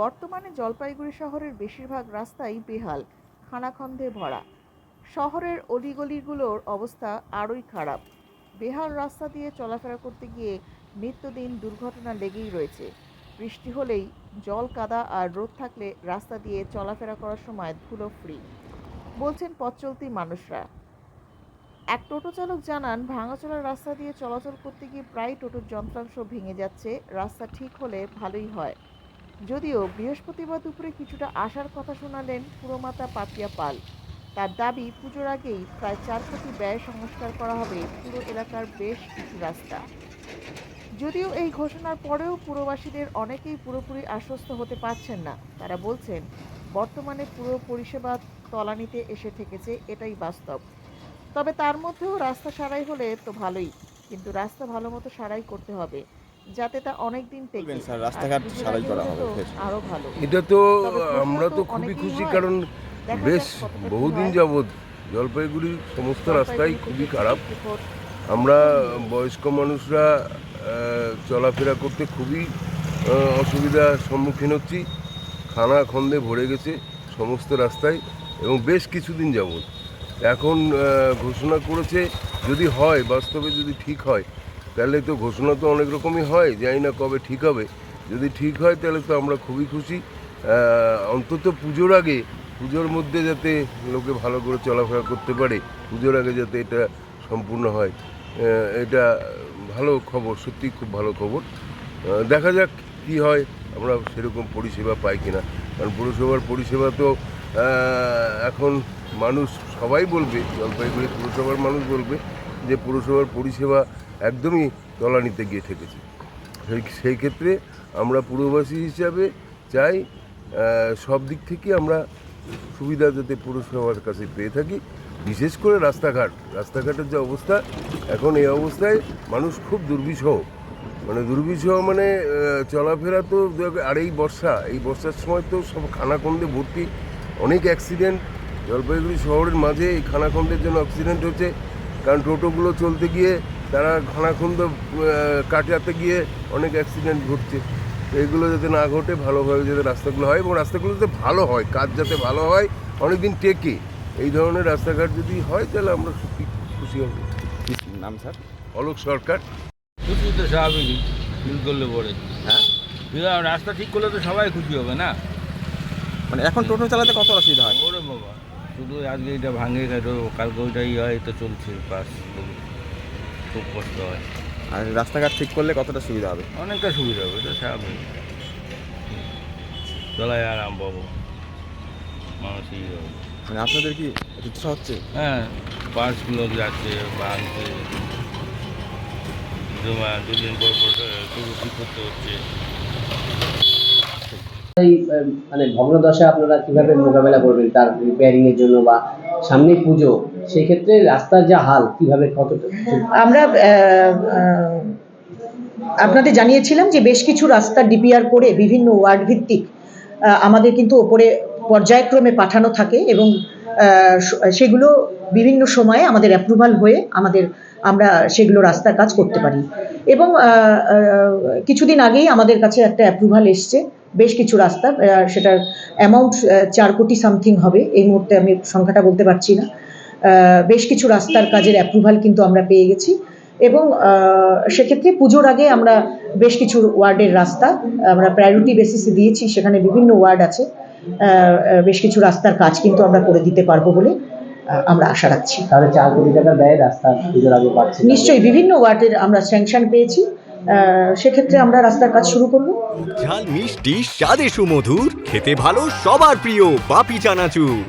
বর্তমানে জলপাইগুড়ি শহরের বেশিরভাগ রাস্তাই বেহাল, খানাখন্দে ভরা। শহরের অলিগলিগুলোর অবস্থা আরোই খারাপ। বেহাল রাস্তা দিয়ে চলাফেরা করতে গিয়ে নিত্যদিন দুর্ঘটনা লেগেই রয়েছে। বৃষ্টি হলেই জল কাদা আর রোদ থাকলে রাস্তা দিয়ে চলাফেরা করার সময় ধুলো ফ্রি। বলছেন পথ চলতি মানুষরা। এক টোটো চালক জানান, ভাঙাচোরা রাস্তা দিয়ে চলাচল করতে গিয়ে প্রায় টোটোর যন্ত্রাংশ ভেঙে যাচ্ছে। রাস্তা ঠিক হলে ভালোই হয়। যদিও বৃহস্পতিবার দুপুরে কিছুটা আসার কথা শোনালেন পুরমাতা পাপিয়া পাল। তার দাবি, পুজোর আগেই প্রায় চার কোটি ব্যয় সংস্কার করা হবে পুরো এলাকার বেশ কিছু রাস্তা। যদিও এই ঘোষণার পরেও পুরবাসীদের অনেকেই পুরোপুরি আশ্বস্ত হতে পারছেন না। তারা বলছেন, বর্তমানে পুরো পরিষেবা তলানিতে এসে ঠেকেছে এটাই বাস্তব। তবে তার মধ্যেও রাস্তা সারাই হলে তো ভালোই, কিন্তু রাস্তা ভালো মতো সারাই করতে হবে। যাতে তা অনেক দিন টেকে স্যার, রাস্তাঘাট সারাই করা হবে আরও ভালো। এটা তো আমরা তো খুবই খুশি কারণ বেশ বহুদিন। যাবৎ জলপাইগুড়ির সমস্ত রাস্তাই খুবই খারাপ। আমরা বয়স্ক মানুষরা চলাফেরা করতে খুবই অসুবিধার সম্মুখীন হচ্ছি। খানা খন্দে ভরে গেছে সমস্ত রাস্তায় এবং বেশ কিছুদিন যাবৎ। এখন ঘোষণা করেছে যদি হয় বাস্তবে যদি ঠিক হয় তাহলে তো ঘোষণা তো অনেক রকমই হয়, জানি না কবে ঠিক হবে। যদি ঠিক হয়, তাহলে তো আমরা খুবই খুশি। অন্তত পুজোর আগে, পুজোর মধ্যে যাতে লোকে ভালো করে চলাফেরা করতে পারে, পুজোর আগে যাতে এটা সম্পূর্ণ হয়। এটা ভালো খবর, সত্যি খুব ভালো খবর। দেখা যাক কি হয়, আমরা সেরকম পরিষেবা পাই কিনা কারণ পুরসভার পরিষেবা তো এখন মানুষ সবাই বলবে জলপাইগুড়ি পুরসভার মানুষ বলবে। যে পুরসভার পরিষেবা একদমই তলানিতে গিয়ে ঠেকেছে। সেই সেই ক্ষেত্রে আমরা পুরবাসী হিসাবে চাই সব দিক থেকে আমরা সুবিধা যাতে পুরসভার কাছে পেয়ে থাকি। বিশেষ করে রাস্তাঘাট, রাস্তাঘাটের যে অবস্থা, এখন এই অবস্থায় মানুষ খুব দুর্বিষহ। মানে দুর্বিষহ মানে চলাফেরা তো আর এই বর্ষা, এই বর্ষার সময় তো সব খানাখন্দে ভর্তি। অনেক অ্যাক্সিডেন্ট জলপাইগুড়ি শহরের মাঝে এই খানাখন্দের জন্য অ্যাক্সিডেন্ট হচ্ছে। কারণ টোটোগুলো চলতে গিয়ে তারা খানাখন্দ আহ, কাটাতে গিয়ে অনেক অ্যাক্সিডেন্ট ঘটছে। তো এগুলো যাতে না ঘটে ভালোভাবে যাতে রাস্তাগুলো হয় এবং রাস্তাগুলো যাতে ভালো হয় কাজ যাতে ভালো হয় অনেকদিন টেকে। এই ধরনের রাস্তাঘাট যদি হয় তাহলে আমরা সত্যি খুশি হব। নাম স্যার? অলোক সরকার। খুশি তো স্বাভাবিকই ফিল করলে পরে। হ্যাঁ? রাস্তা ঠিক করলে তো সবাই খুশি হবে না? মানে এখন টোটো চালাতে কত অসুবিধা হয়? ওরে বাবা। শুধু আজকে এটা ভাঙে গেল কালকে ওইটাই হয় তো চলছে বাস খুব কষ্ট হয়। আর রাস্তাঘাট ঠিক করলে কতটা সুবিধা হবে? অনেকটা সুবিধা হবে এটা স্বাভাবিক। চলায় আরাম পাবো মানুষই হবে। মানে আপনাদের কি ইচ্ছা হচ্ছে? হ্যাঁ বাসগুলো যাচ্ছে ভাঙছে। দুদিন পর পর করতে হচ্ছে? এই মানে ভগ্নদশা আপনারা কীভাবে মোকাবেলা করবেন তার রিপেয়ারিং এর জন্য বা সামনে পুজো, সেই ক্ষেত্রে রাস্তার যা হাল, কীভাবে কতটা আমরা আপনাদের জানিয়েছিলাম যে বেশ কিছু রাস্তা ডিপিআর করে বিভিন্ন ওয়ার্ড ভিত্তিক আমাদের কিন্তু ওপরে পর্যায়ক্রমে পাঠানো থাকে এবং সেগুলো বিভিন্ন সময়ে আমাদের অ্যাপ্রুভাল হয়ে আমাদের, আমরা সেগুলো রাস্তার কাজ করতে পারি। এবং কিছুদিন আগেই আমাদের কাছে একটা অ্যাপ্রুভাল এসছে বেশ কিছু রাস্তা সেটার অ্যামাউন্ট চার কোটি সামথিং হবে। এই মুহূর্তে আমি সংখ্যাটা বলতে পারছি না। বেশ কিছু রাস্তার কাজের অ্যাপ্রুভাল কিন্তু আমরা পেয়ে গেছি। এবং সেক্ষেত্রে পুজোর আগে আমরা বেশ কিছু ওয়ার্ডের রাস্তা আমরা প্রায়োরিটি বেসিসে দিয়েছি। সেখানে বিভিন্ন ওয়ার্ড আছে। বেশ কিছু রাস্তার কাজ কিন্তু আমরা করে দিতে পারব বলে আমরা আশা রাখছি। তাহলে চার কোটি টাকার ব্যয় রাস্তা পুজোর আগে পাচ্ছে। নিশ্চয়ই বিভিন্ন ওয়ার্ডের আমরা স্যাংশন পেয়েছি। সেক্ষেত্রে আমরা রাস্তার কাজ শুরু করব। ঝাল, মিষ্টি, স্বাদে সুমধুর, খেতে ভালো, সবার প্রিয় বাপি চানাচুর।